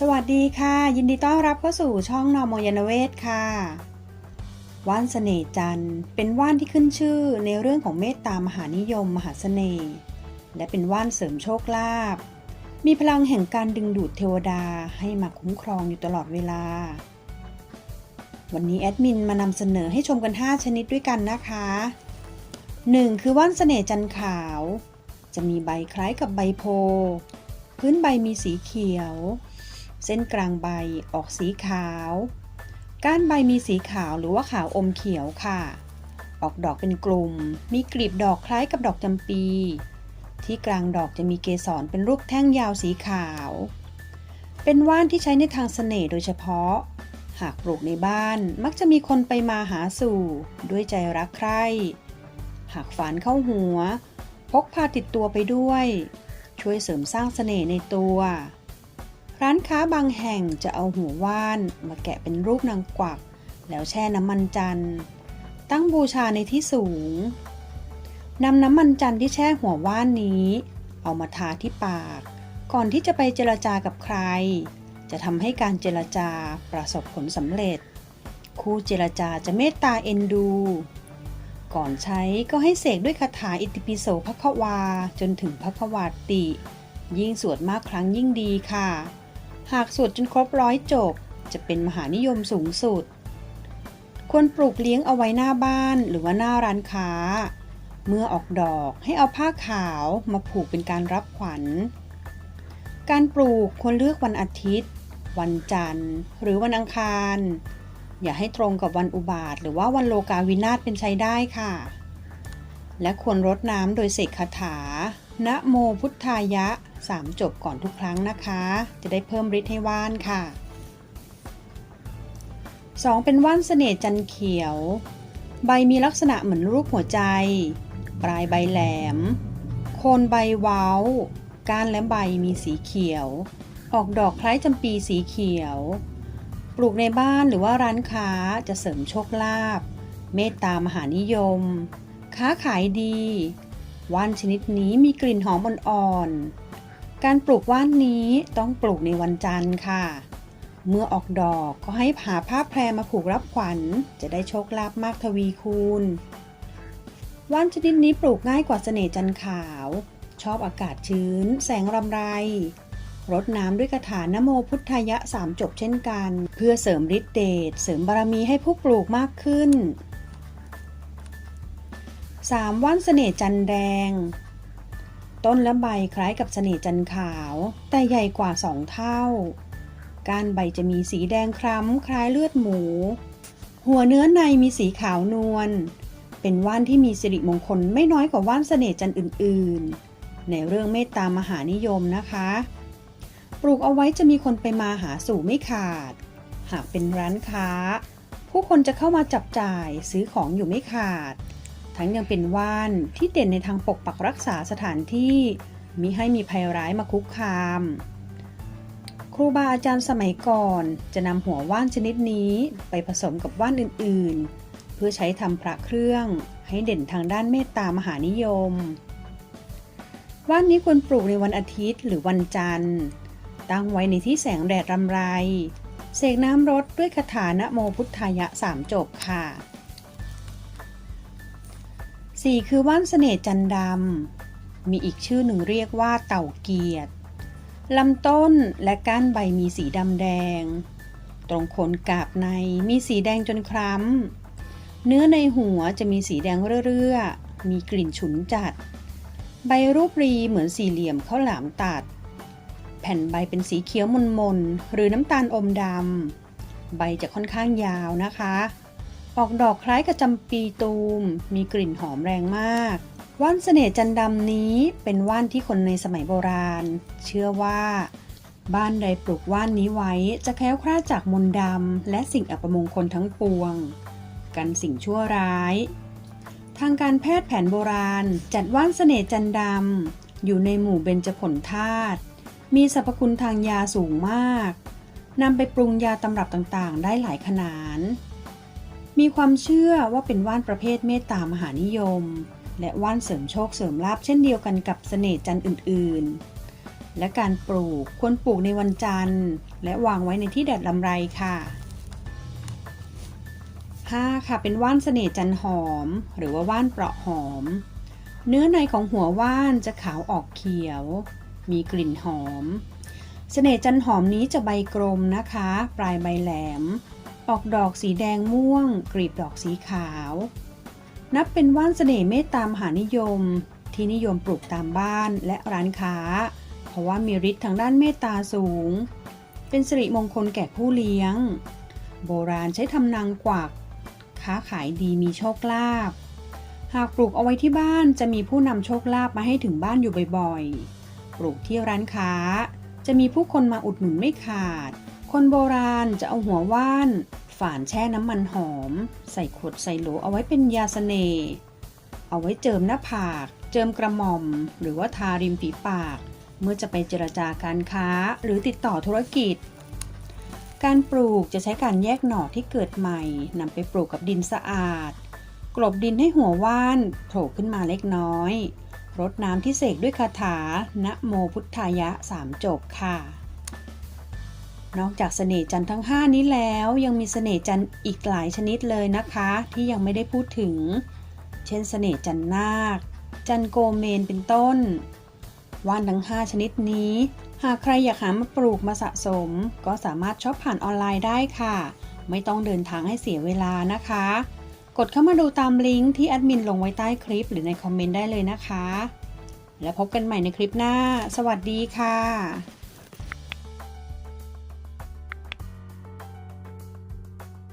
สวัสดีค่ะ ยินดีต้อนรับเข้าสู่ช่องนอมยานเวศค่ะ ว่านเสน่จันเป็นว่านที่ขึ้นชื่อในเรื่องของเมตตามหานิยม มหาเสน่ห์และเป็นว่านเสริมโชคลาภมีพลังแห่งการดึงดูดเทวดาให้มาคุ้มครองอยู่ตลอดเวลา วันนี้แอดมินมานำเสนอให้ชมกัน 5 ชนิดด้วยกันนะคะ 1. คือว่านเสน่จันขาว จะมีใบคล้ายกับใบโพล์พื้นใบมีสีเขียว เส้นกลางใบออกสีขาว ก้านใบมีสีขาวหรือว่าขาวอมเขียวค่ะ ออกดอกเป็นกลุ่ม มีกลีบดอกคล้ายกับดอกจำปี ที่กลางดอกจะมีเกสรเป็นรูปแท่งยาวสีขาว เป็นว่านที่ใช้ในทางเสน่ห์โดยเฉพาะ หากปลูกในบ้านมักจะมีคนไปมาหาสู่ด้วยใจรักใคร่ หากฝานเข้าหัว พกพาติดตัวไปด้วย ช่วยเสริมสร้างเสน่ห์ในตัว ร้านค้าบางแห่งจะเอาหัวว่านมาแกะเป็นรูปนางกวัก แล้วแช่น้ำมันจันทร์ตั้งบูชาในที่สูงนำน้ำมันจันทร์ที่แช่หัวว่านนี้ เอามาทาที่ปาก ก่อนที่จะไปเจรจากับใคร จะทำให้การเจรจาประสบผลสำเร็จ คู่เจรจาจะเมตตาเอ็นดู ก่อนใช้ก็ให้เสกด้วยคาถาอิติปิโสภควาจนถึงภควาติ ยิ่งสวดมากครั้งยิ่งดีค่ะ หากสวดจนครบร้อยจบ จะเป็นมหานิยมสูงสุด ควรปลูกเลี้ยงเอาไว้หน้าบ้านหรือว่าหน้าร้านค้า เมื่อออกดอกให้เอาผ้าขาวมาผูกเป็นการรับขวัญ การปลูกควรเลือกวันอาทิตย์ วันจันทร์ หรือวันอังคาร อย่าให้ตรงกับวันอุบาท หรือว่าวันโลกาวินาศเป็นใช้ได้ค่ะ และควรรดน้ำโดยเสกคาถา นะโมพุทธายะสามจบก่อนทุกครั้งนะคะ จะได้เพิ่มฤทธิ์ให้ว่านค่ะ 2. เป็นว่านเสน่ห์จันเขียว ใบมีลักษณะเหมือนรูปหัวใจ ปลายใบแหลม โคนใบเว้า ก้านและใบมีสีเขียว ออกดอกคล้ายจำปีสีเขียว ปลูกในบ้านหรือว่าร้านค้าจะเสริมโชคลาภ เมตตามหานิยม ค้าขายดี ว่านชนิดนี้มีกลิ่นหอมอ่อนๆ การปลูกว่านนี้ต้องปลูกในวันจันทร์ค่ะ เมื่อออกดอกก็ให้ผ่าผ้าแพรมาผูกรับขวัญ จะได้โชคลาภมากทวีคูณ ว่านชนิดนี้ปลูกง่ายกว่าเสน่จันทร์ขาว ชอบอากาศชื้น แสงรำไรรดน้ำด้วยคาถานโมพุทธยะสามจบเช่นกัน เพื่อเสริมฤทธิ์เดชเสริมบารมีให้ผู้ปลูกมากขึ้น 3. ว่านเสน่ห์จันแดง ต้นและใบคล้ายกับเสน่ห์จันขาว แต่ใหญ่กว่าสองเท่า ก้านใบจะมีสีแดงคล้ำคล้ายเลือดหมู หัวเนื้อในมีสีขาวนวล เป็นว่านที่มีสิริมงคลไม่น้อยกว่าว่านเสน่ห์จันอื่น ๆ ในเรื่องเมตตามหานิยมนะคะ ปลูกเอาไว้จะมีคนไปมาหาสู่ไม่ขาด หากเป็นร้านค้า ผู้คนจะเข้ามาจับจ่ายซื้อของอยู่ไม่ขาด ทั้งยังเป็นว่านที่เด่นในทางปกปักรักษาสถานที่มิให้มีภัยร้ายมาคุกคาม ครูบาอาจารย์สมัยก่อนจะนำหัวว่านชนิดนี้ไปผสมกับว่านอื่นๆ เพื่อใช้ทำพระเครื่องให้เด่นทางด้านเมตตามหานิยม ว่านนี้ควรปลูกในวันอาทิตย์หรือวันจันทร์ ตั้งไว้ในที่แสงแดดรำไร เสกน้ำรดด้วยคาถานะโมพุทธายะสามจบค่ะ 4. คือว่านเสน่ห์จันดำ มีอีกชื่อหนึ่งเรียกว่าเต่าเกียรติลำต้นและก้านใบมีสีดำแดง ตรงโคนกาบในมีสีแดงจนคล้ำ เนื้อในหัวจะมีสีแดงเรื่อๆ มีกลิ่นฉุนจัด ใบรูปรีเหมือนสี่เหลี่ยมข้าวหลามตัด แผ่นใบเป็นสีเขียวมนๆหรือน้ำตาลอมดำ ใบจะค่อนข้างยาวนะคะ ออกดอกคล้ายกับจำปีตูม มีกลิ่นหอมแรงมาก ว่านเสน่ห์จันดำนี้เป็นว่านที่คนในสมัยโบราณ เชื่อว่า บ้านใดปลูกว่านนี้ไว้จะแคล้วคลาดจากมนต์ดำและสิ่งอัปมงคลทั้งปวง กันสิ่งชั่วร้าย ทางการแพทย์แผนโบราณ จัดว่านเสน่ห์จันดำอยู่ในหมู่เบญจผลธาตุมีสรรพคุณทางยาสูงมากนำไปปรุงยาตำรับต่างๆ ได้หลายขนาด มีความเชื่อว่าเป็นว่านประเภทเมตตามหานิยม และว่านเสริมโชคเสริมลาภเช่นเดียวกันกับเสน่ห์จันทร์อื่นๆ และการปลูกควรปลูกในวันจันทร์ และวางไว้ในที่แดดลำไรค่ะ 5. ค่ะเป็นว่านเสน่ห์จันหอม หรือว่าว่านเปราะหอม เนื้อในของหัวว่านจะขาวออกเขียว มีกลิ่นหอม เสน่ห์จันหอมนี้จะใบกลมนะคะ ปลายใบแหลม ออกดอกสีแดงม่วง กลีบดอกสีขาว นับเป็นว่านเสน่ห์เมตตามหานิยม ที่นิยมปลูกตามบ้านและร้านค้า เพราะว่ามีฤทธิ์ทางด้านเมตตาสูง เป็นสิริมงคลแก่ผู้เลี้ยง โบราณใช้ทำนางกวัก ค้าขายดีมีโชคลาภหากปลูกเอาไว้ที่บ้านจะมีผู้นำโชคลาภมาให้ถึงบ้านอยู่บ่อยๆ ปลูกที่ร้านค้า จะมีผู้คนมาอุดหนุนไม่ขาด คนโบราณจะเอาหัวว่าน ฝานแช่น้ำมันหอม ใส่ขวดใส่โหลเอาไว้เป็นยาเสน่ห์เอาไว้เจิมหน้าผาก เจิมกระหม่อม หรือว่าทาริมฝีปาก เมื่อจะไปเจรจาการค้าหรือติดต่อธุรกิจ การปลูกจะใช้การแยกหน่อที่เกิดใหม่นำไปปลูกกับดินสะอาด กลบดินให้หัวว่านโผล่ขึ้นมาเล็กน้อยรดน้ำที่เสกด้วยคาถานะโมพุทธายะสามจบค่ะ นอกจากเสน่ห์จันทร์ทั้ง 5 นี้แล้วยังมีเสน่ห์จันทร์อีกหลายชนิดเลยนะคะ ที่ยังไม่ได้พูดถึง เช่นเสน่ห์จันทร์นาค จันทร์โกเมนเป็นต้น ว่านทั้ง 5 ชนิดนี้ หากใครอยากหามาปลูกมาสะสม ก็สามารถช็อปผ่านออนไลน์ได้ค่ะ ไม่ต้องเดินทางให้เสียเวลานะคะ กดเข้ามาดูตามลิงก์ที่แอดมินลงไว้ใต้คลิปหรือในคอมเมนต์ได้เลยนะคะ แล้วพบกันใหม่ในคลิปหน้า สวัสดีค่ะ